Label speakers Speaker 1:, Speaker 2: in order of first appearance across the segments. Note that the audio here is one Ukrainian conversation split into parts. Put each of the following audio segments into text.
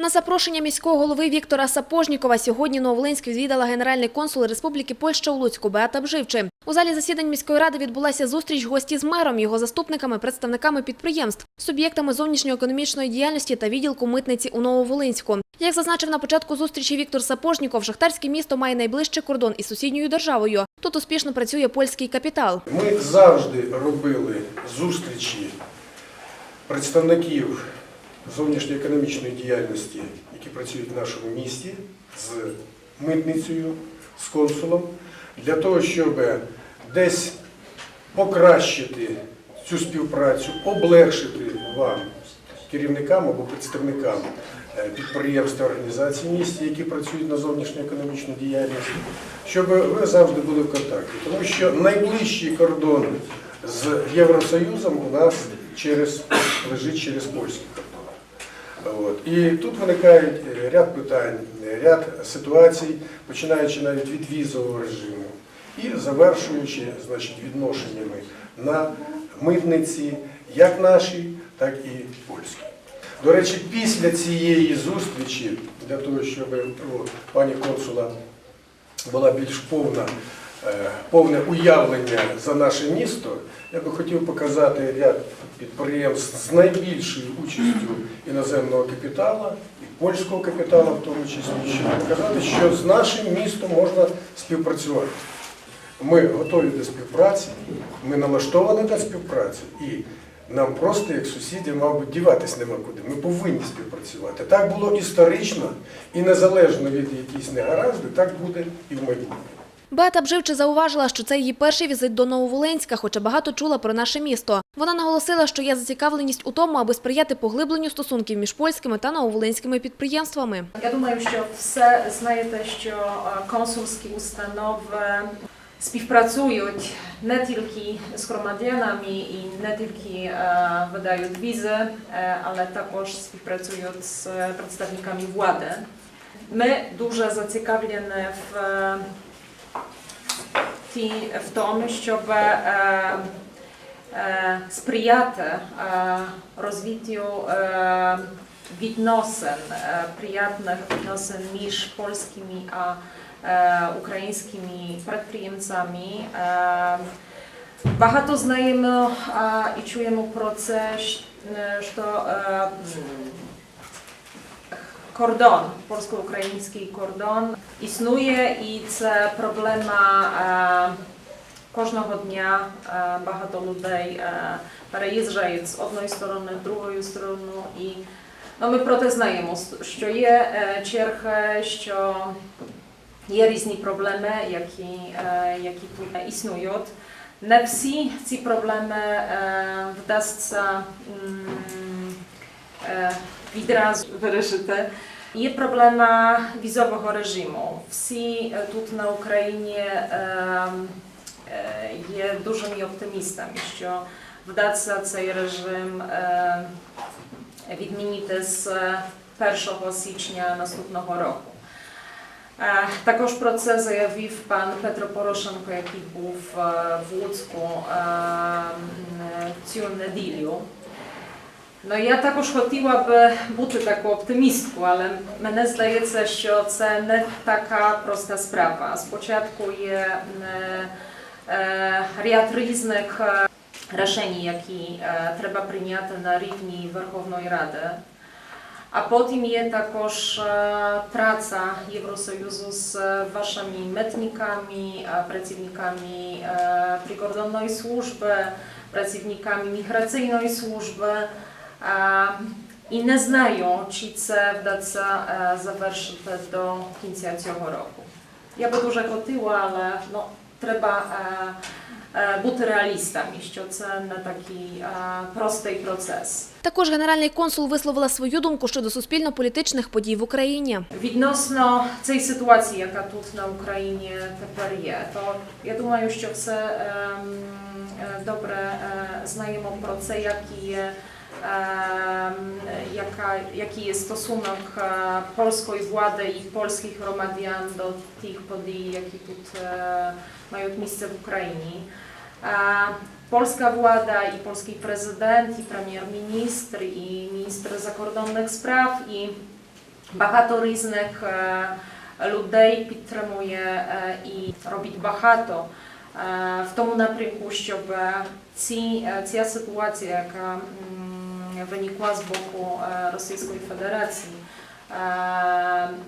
Speaker 1: На запрошення міського голови Віктора Сапожнікова сьогодні Нововолинськ відвідала генеральний консул Республіки Польща у Луцьку Беата Бживчи. У залі засідань міської ради відбулася зустріч гості з мером, його заступниками, представниками підприємств, суб'єктами зовнішньоекономічної діяльності та відділку митниці у Нововолинську. Як зазначив на початку зустрічі Віктор Сапожніков, шахтарське місто має найближчий кордон із сусідньою державою. Тут успішно працює польський капітал.
Speaker 2: Ми завжди робили зустрічі представників зовнішньоекономічної діяльності, які працюють в нашому місті, з митницею, з консулом, для того, щоб десь покращити цю співпрацю, облегшити вам, керівникам або представникам е, підприємств організацій місті, які працюють на зовнішньоекономічну діяльність, щоб ви завжди були в контакті. Тому що найближчий кордон з Євросоюзом у нас через, лежить через польський кордон. От. І тут виникають е, ряд питань, е, ряд ситуацій, починаючи навіть від візового режиму і завершуючи значить, відношеннями на митниці, як наші, так і польські. До речі, після цієї зустрічі, для того, щоб у пані консула була більш повна, е, повне уявлення за наше місто, я би хотів показати ряд підприємств з найбільшою участю іноземного капіталу і польського капіталу в тому числі, щоб показати, що з нашим містом можна співпрацювати. Ми готові до співпраці, ми налаштовані до співпраці і нам просто як сусідів, мабуть, діватись нема куди. Ми повинні співпрацювати. Так було історично і незалежно від якихось негаразди, так буде і в майбутньому.
Speaker 1: Беата Бживчи зауважила, що це її перший візит до Нововолинська, хоча багато чула про наше місто. Вона наголосила, що є зацікавленість у тому, аби сприяти поглибленню стосунків між польськими та нововолинськими підприємствами.
Speaker 3: Я думаю, що все знаєте, що е, консульські установи співпрацюють не тільки з громадянами і не тільки е, видають візи, е, але також співпрацюють з представниками влади. Ми дуже зацікавлені в, в тому, щоб е, е, сприяти е, розвиттю відносин, приятних відносин між польськими а українськими підприємцями. Багато знаємо і чуємо про це, що кордон, польсько-український кордон існує і це проблема е, кожного дня. Е, Багато людей е, переїжджають з одної сторони, в другу сторону. І ну, ми про це знаємо, що є е, черги, що є різні проблеми, які, е, які тут існують. Не всі ці проблеми е, вдасться м, е, відразу вирішити. Є проблема візового режиму. Всі е, тут на Україні е, е, є дужими оптимістами, що вдасться цей режим відмінити з 1 січня наступного року. Також про це заявив пан Петро Порошенко, який був в Луцьку цю неділю. Ну, я також хотіла б бути такою оптимісткою, але мене здається, що це не така проста справа. Спочатку є е, е, ряд різних е, рішень, які е, треба прийняти на рівні Верховної Ради. A potem je також е, праця Євросоюзу з вашими митниками, е, працівниками е, прикордонної служби, Працівниками міграційної служби. Е, І не знаю, чи це вдасться е, завершити до кінця цього року. Я би дуже хотіла, але ну, треба е, е, бути реалістами, що це не такий простий процес.
Speaker 1: Також генеральний консул висловила свою думку щодо суспільно-політичних подій в Україні.
Speaker 3: Відносно цієї ситуації, яка тут на Україні тепер є, то я думаю, що все ем, добре знаємо про це, які є, jaka, jaki jest stosunek e, polskiej władzy i polskich Romadian do tych podij, jakie tutaj e, mają miejsce w Ukrainie. E, polska władza i polski prezydent i premier ministr i minister zakordonych spraw i bardzo różnych ludzi podtrzymuje i robi bardzo w tym kierunku, żeby ci, ta sytuacja, jaka mm, е, Російської Федерації, е,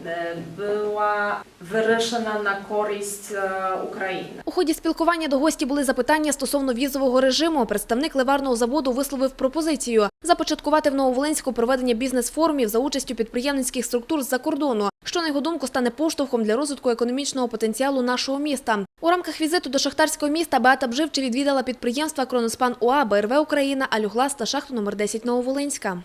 Speaker 3: е, була вирішена на користь е, України.
Speaker 1: У ході спілкування до гості були запитання стосовно візового режиму. Представник ливарного заводу висловив пропозицію започаткувати в Нововолинську проведення бізнес-форумів за участю підприємницьких структур з-за кордону, що на його думку стане поштовхом для розвитку економічного потенціалу нашого міста. У рамках візиту до шахтарського міста Беата Бживче відвідала підприємства Кроноспан УА, БРВ Україна, Алюглас та шахту номер 10 Нововолинська.